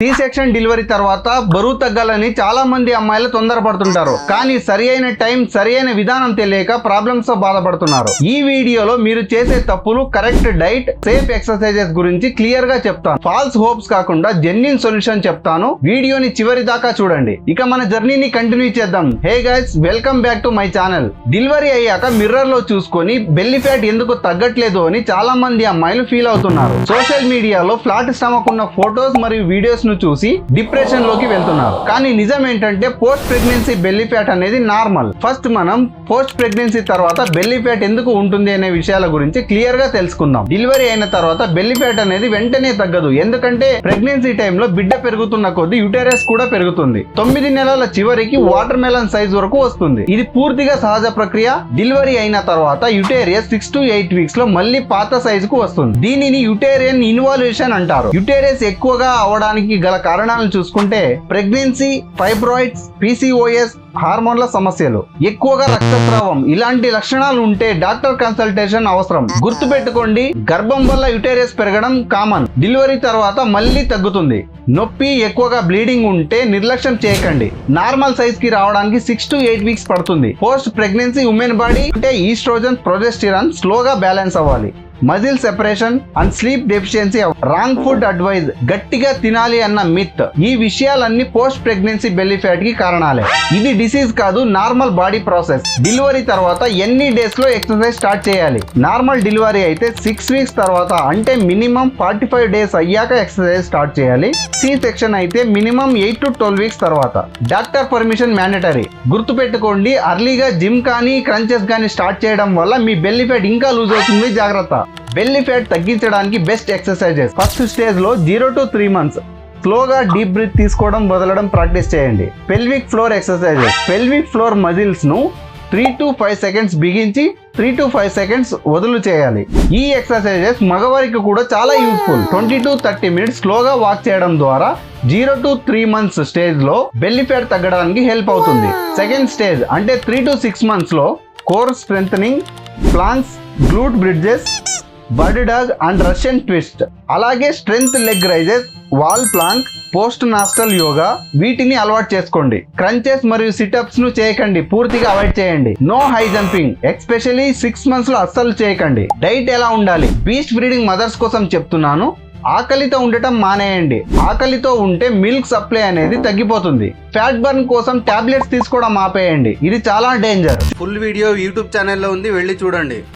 C section delivery తర్వాత బరువు తగ్గాలని చాలా మంది అమ్మాయిలు తొందరపడుతుంటారు. కానీ సరి అయిన టైం సరి అయిన విధానం తెలియక ప్రాబ్లమ్స్తో బాధపడుతున్నారు. ఈ వీడియోలో మీరు చేసే తప్పులు కరెక్ట్ డైట్ సేఫ్ ఎక్సర్సైజెస్ గురించి క్లియర్గా చెప్తాను. ఫాల్స్ హోప్స్ కాకుండా జెన్యున్ సొల్యూషన్ చెప్తాను. వీడియోని చివరి దాకా చూడండి. ఇక మన జర్నీని కంటిన్యూ చేద్దాం. Hey guys welcome back to my channel delivery అయ్యాక మిర్రర్లో చూసుకొని బెల్లి ఫ్యాట్ ఎందుకు తగ్గట్లేదు అని చాలా మంది అమ్మాయిలు ఫీల్ అవుతున్నారు. సోషల్ మీడియాలో ఫ్లాట్ స్టమక్ ఉన్న ఫోటోస్ మరియు వీడియోస్ ను చూసి డిప్రెషన్లోకి వెళ్తున్నారు. కానీ నిజం ఏంటంటే పోస్ట్ ప్రెగ్నెన్సీ బెల్లీ ఫ్యాట్ అనేది నార్మల్. ఫస్ట్ మనం పోస్ట్ ప్రెగ్నెన్సీ తర్వాత బెల్లీ ఫ్యాట్ ఎందుకు ఉంటుంది అనే విషయాల గురించి క్లియర్గా తెలుసుకుందాం. డెలివరీ అయిన తర్వాత బెల్లీ ఫ్యాట్ అనేది వెంటనే తగ్గదు. ఎందుకంటే ప్రెగ్నెన్సీ టైంలో బిడ్డ పెరుగుతున్న కొద్ది యుటెరస్ కూడా పెరుగుతుంది. తొమ్మిది నెలల చివరికి వాటర్ మెలన్ సైజ్ వరకు వస్తుంది. ఇది పూర్తిగా సహజ ప్రక్రియ. డెలివరీ అయిన తర్వాత యుటేరియస్ సిక్స్ టు ఎయిట్ వీక్స్లో మళ్ళీ పాత సైజ్కు వస్తుంది. దీనిని యుటేరియన్ ఇన్వాల్యూషన్ అంటారు. యుటేరియస్ ఎక్కువగా అవడానికి గల కారణాలను చూసుకుంటే ప్రెగ్నెన్సీ ఫైబ్రాయిడ్స్ పీసీఓఎస్ హార్మోన్ల సమస్యలు. ఎక్కువగా రక్తస్రావం ఇలాంటి లక్షణాలు ఉంటే డాక్టర్ కన్సల్టేషన్ అవసరం. గుర్తుపెట్టుకోండి గర్భం వల్ల యుటేరియస్ పెరగడం కామన్. డెలివరీ తర్వాత మళ్ళీ తగ్గుతుంది. నొప్పి ఎక్కువగా బ్లీడింగ్ ఉంటే నిర్లక్ష్యం చేయకండి. నార్మల్ సైజ్కి రావడానికి సిక్స్ టు ఎయిట్ వీక్స్ పడుతుంది. పోస్ట్ ప్రెగ్నెన్సీ ఉమెన్ బాడీ అంటే ఈస్ట్రోజన్ ప్రొజెస్టిరాన్ స్లోగా బ్యాలెన్స్ అవ్వాలి. Muscle separation and sleep deficiency wrong food advice గట్టిగా తినాలి అన్న మిత్. ఈ విషయాలన్నీ పోస్ట్ ప్రెగ్నెన్సీ బెల్లి ఫ్యాట్కి కారణాలే. ఇది డిసీజ్ కాదు నార్మల్ బాడీ ప్రాసెస్. డెలివరీ తర్వాత ఎన్ని డేస్లో ఎక్సర్సైజ్ స్టార్ట్ చేయాలి? నార్మల్ డెలివరీ అయితే సిక్స్ వీక్స్ తర్వాత అంటే మినిమం ఫార్టీ ఫైవ్ డేస్ అయ్యాక ఎక్సర్సైజ్ స్టార్ట్ చేయాలి. సి సెక్షన్ అయితే minimum eight to twelve weeks తర్వాత. Doctor permission mandatory. గుర్తుపెట్టుకోండి అర్లీగా జిమ్ కానీ క్రంచెస్ కానీ స్టార్ట్ చేయడం వల్ల మీ బెల్లి ఫ్యాట్ ఇంకా లూజ్ అవుతుంది జాగ్రత్త. బెల్లీ ఫ్యాట్ తగ్గించడానికి బెస్ట్ ఎక్సర్సైజెస్. ఫస్ట్ స్టేజ్లో జీరో టు త్రీ మంత్స్. స్లోగా డీప్ బ్రీత్ తీసుకోవడం వదలడం ప్రాక్టీస్ చేయండి. Pelvic floor exercises. Pelvic floor మజిల్స్ను three to five seconds బిగించి త్రీ టు ఫైవ్ సెకండ్స్ వదులు చేయాలి. ఈ ఎక్సర్సైజెస్ మగవారికి కూడా చాలా useful twenty to thirty minutes స్లోగా వాక్ చేయడం ద్వారా జీరో టు త్రీ మంత్స్ స్టేజ్లో బెల్లి ఫ్యాట్ తగ్గడానికి హెల్ప్ అవుతుంది. సెకండ్ స్టేజ్ అంటే త్రీ టు సిక్స్ మంత్స్లో core strengthening plans glute bridges bird dog and Russian twist అలాగే strength leg raises wall plank post natal yoga వీటిని అలవాటు చేసుకోండి. క్రంచెస్ మరియు సిటప్స్ను చేయకండి. పూర్తిగా అవాయిడ్ చేయండి. No high jumping especially six మంత్స్లో అస్సలు చేయకండి. డైట్ ఎలా ఉండాలి? బీస్ట్ బ్రీడింగ్ మదర్స్ కోసం చెప్తున్నాను. ఆకలితో ఉండటం మానేయండి. ఆకలితో ఉంటే మిల్క్ సప్లై అనేది తగ్గిపోతుంది. ఫ్యాట్ బర్న్ కోసం టాబ్లెట్స్ తీసుకోవడం ఆపేయండి. ఇది చాలా డేంజర్ ఫుల్ వీడియో యూట్యూబ్ ఛానల్లో ఉంది. వెళ్ళి చూడండి.